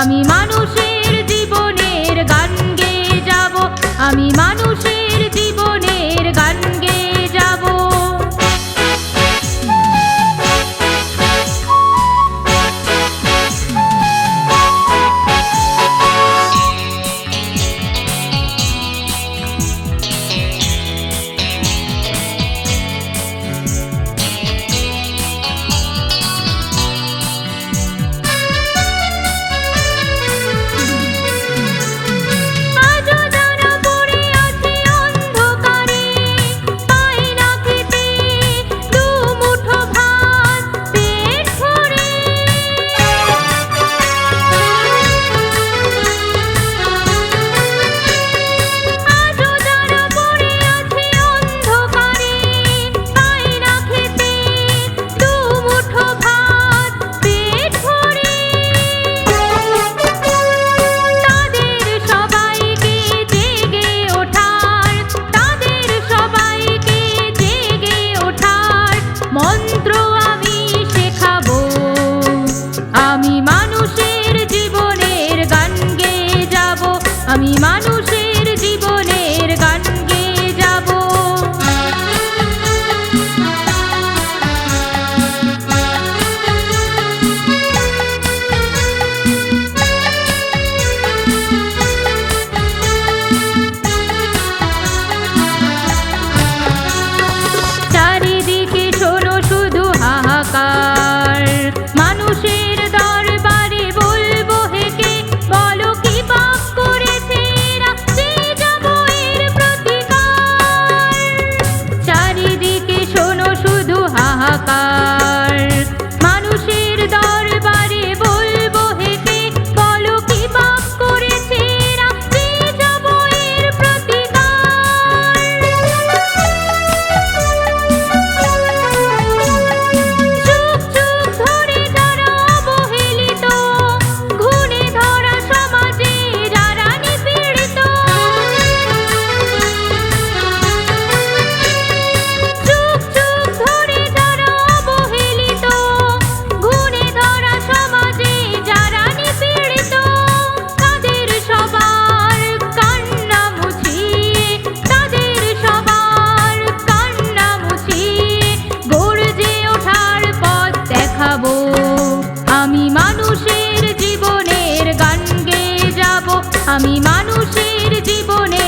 আমি মানুষের জীবনের গান গেয়ে যাব। আমি মানুষ মানুষের জীবনে